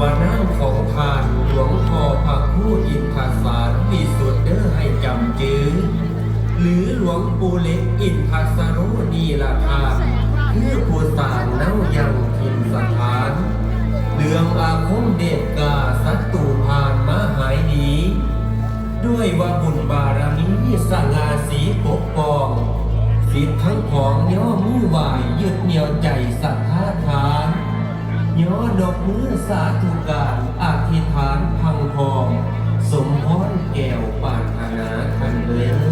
ว่าน้ำของทานหลวงพ่อพระคู่อินทสารวิสุทธิ์เด้อให้จำจือหรือหลวงปู่เล็กอินทสโรนีละทานคือผู้สางเน่ายังทินสถาน เรื่องอาคมเดชกาสัตตูผ่านมาหายนีด้วยว่าบุญบารมีสง่าสีปกปองสิทธิ์ทั้งของย่อมือไหวยึดเหนี่ยวใจศรัทธาทา ย่อดอกมือสาธุการอธิษฐานพังพอง สมพรแก้วปานธนาทันเลย